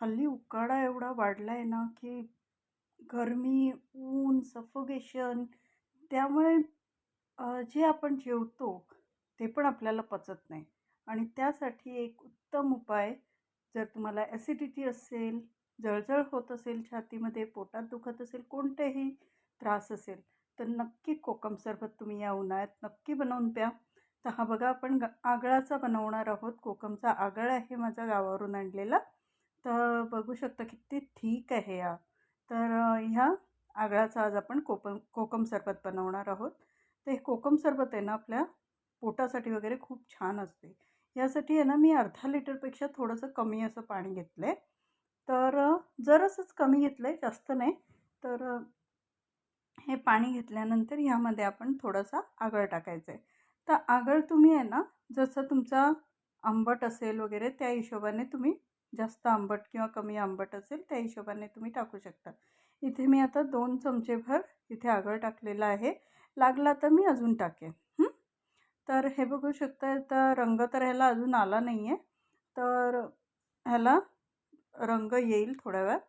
हल्ली उकाडा एवढा वाढला आहे ना की गरमी ऊन सफोगेशन त्यामुळे जे आपण जेवतो ते पण आपल्याला पचत नाही. आणि त्यासाठी एक उत्तम उपाय जर तुम्हाला ॲसिडिटी असेल जळजळ होत असेल छातीमध्ये पोटात दुखत असेल कोणतेही त्रास असेल तर नक्की कोकम सरबत तुम्ही या उन्हाळ्यात नक्की बनवून प्या. तर हा बघा आपण ग आगळाचा बनवणार आहोत. कोकमचा आगळ आहे माझा गावावरून आणलेला. तर बघू शकता किती ठीक आहे या तर ह्या आगळाचा आज आपण कोकम कोकम सरबत बनवणार आहोत. तर हे कोकम सरबत आहे ना आपल्या पोटासाठी वगैरे खूप छान असते. यासाठी आहे ना मी अर्धा लिटरपेक्षा थोडंसं कमी असं पाणी घेतलं आहे तर जरासंच कमी घेतलं आहे जास्त नाही. तर हे पाणी घेतल्यानंतर ह्यामध्ये आपण थोडासा आगळ टाकायचं आहे तर आगळ तुम्ही आहे ना जसं तुमचा आंबट असेल वगैरे त्या हिशोबाने तुम्ही जास्त आंबट किंवा कमी आंबट असेल त्या हिशोबाने तुम्ही टाकू शकता. इथे मी आता दोन चमचेभर इथे आगळ टाकलेलं आहे. लागला तर मी अजून टाकेन. तर हे बघू शकता तर रंग तर ह्याला अजून आला नाही आहे तर ह्याला रंग येईल थोड्या वेळात.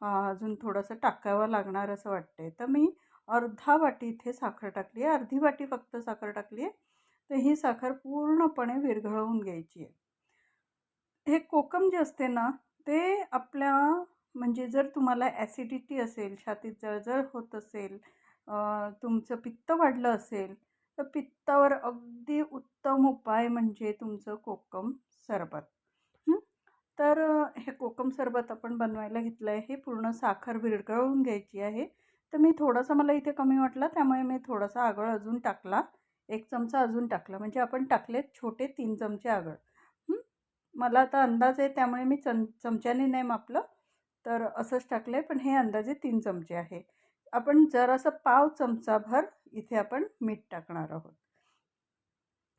अजून थोडंसं टाकावं लागणार असं वाटतंय. तर मी अर्धा वाटी इथे साखर टाकली आहे. अर्धी वाटी फक्त साखर टाकली आहे. तर ही साखर पूर्णपणे विरघळवून घ्यायची आहे. हे कोकम जे असते ना ते आपल्या म्हणजे जर तुम्हाला ॲसिडिटी असेल छातीत जळजळ होत असेल तुमचं पित्त वाढलं असेल तर पित्तावर अगदी उत्तम उपाय म्हणजे तुमचं कोकम सरबत. तर हे कोकम सरबत आपण बनवायला घेतलं आहे हे पूर्ण साखर विरघळवून घ्यायची आहे. तर मी थोडंसं मला इथे कमी वाटलं त्यामुळे मी थोडासा आगळ अजून टाकला. एक चमचा अजून टाकला म्हणजे आपण टाकलेत छोटे तीन चमचे आगळ. मला आता अंदाज आहे त्यामुळे मी चम चमच्याने नाही मापलं. तर असंच टाकलं आहे पण हे अंदाजे तीन चमचे आहे. आपण जरासं पाव चमचाभर इथे आपण मीठ टाकणार आहोत.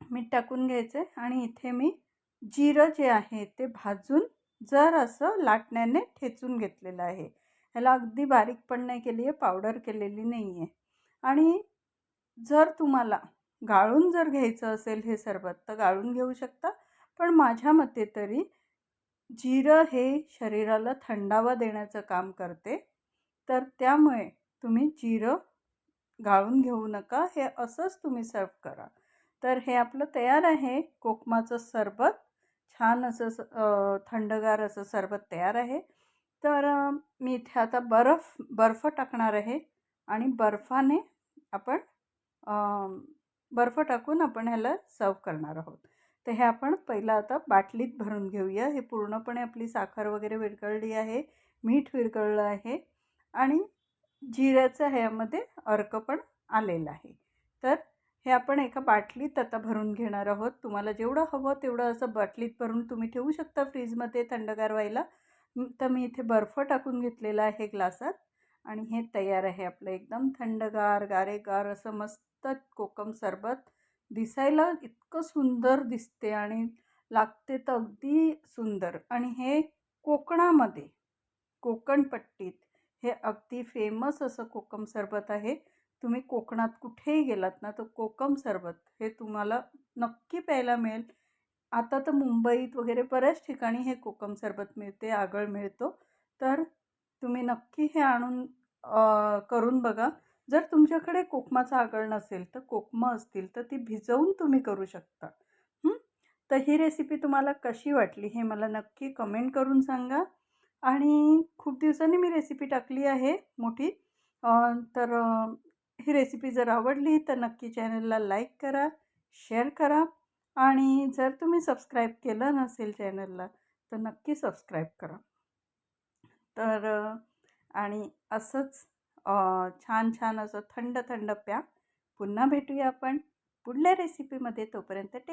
मीठ टाकून घ्यायचं आहे आणि इथे मी जिरं जे आहे ते भाजून जर असं लाटण्याने ठेचून घेतलेलं आहे. ह्याला अगदी बारीक पण नाही केली आहे पावडर केलेली नाही आहे आणि जर तुम्हाला गाळून जर घ्यायचं असेल हे सरबत तर गाळून घेऊ शकता. पण माझ्या मते तरी जिरं हे शरीराला थंडावा देण्याचं काम करते. तर त्यामुळे तुम्ही जिरं गाळून घेऊ नका हे असंच तुम्ही सर्व करा. तर हे आपलं तयार आहे. कोकमाचं सरबत छान असं थंडगार असं सरबत तयार आहे. तर मी इथे आता बर्फ बर्फ टाकणार आहे आणि बर्फाने आपण बर्फ टाकून आपण ह्याला सर्व करणार आहोत. तर हे आपण पहिलं आता बाटलीत भरून घेऊया. हे पूर्णपणे आपली साखर वगैरे विरघळली आहे मीठ विरघळलं आहे आणि जिऱ्याचं ह्यामध्ये अर्क पण आलेलं आहे. तर हे आपण एका बाटलीत आता भरून घेणार आहोत. तुम्हाला जेवढं हवं तेवढं असं बाटलीत भरून तुम्ही ठेवू शकता फ्रीजमध्ये थंडगार व्हायला. तर मी इथे बर्फ टाकून घेतलेला आहे ग्लासात आणि हे तयार आहे आपलं एकदम थंडगार गारेगार असं मस्त कोकम सरबत. दिसायला इतकं सुंदर दिसते आणि लागते तर अगदी सुंदर. आणि हे कोकणामध्ये कोकणपट्टीत हे अगदी फेमस असं कोकम सरबत आहे. तुम्ही कोकणात कुठेही गेलात ना तर कोकम सरबत हे तुम्हाला नक्की प्यायला मिळेल. आता तर मुंबईत वगैरे बऱ्याच ठिकाणी हे कोकम सरबत मिळते आगळ मिळतो. तर तुम्ही नक्की हे आणून करून बघा. जर तुमच्याकडे कोकमाचा आगळ नसेल तर कोकमं असतील तर ती भिजवून तुम्ही करू शकता. तर ही रेसिपी तुम्हाला कशी वाटली हे मला नक्की कमेंट करून सांगा. आणि खूप दिवसांनी मी रेसिपी टाकली आहे मोठी. तर ही रेसिपी जर आवडली तर नक्की चॅनलला लाईक करा शेअर करा. आणि जर तुम्ही सबस्क्राईब केलं नसेल चॅनलला तर नक्की सबस्क्राईब करा. तर आणि असंच छान छान असं थंड थंड प्या. पुन्हा भेटूया आपण पुढल्या रेसिपीमध्ये तोपर्यंत टेक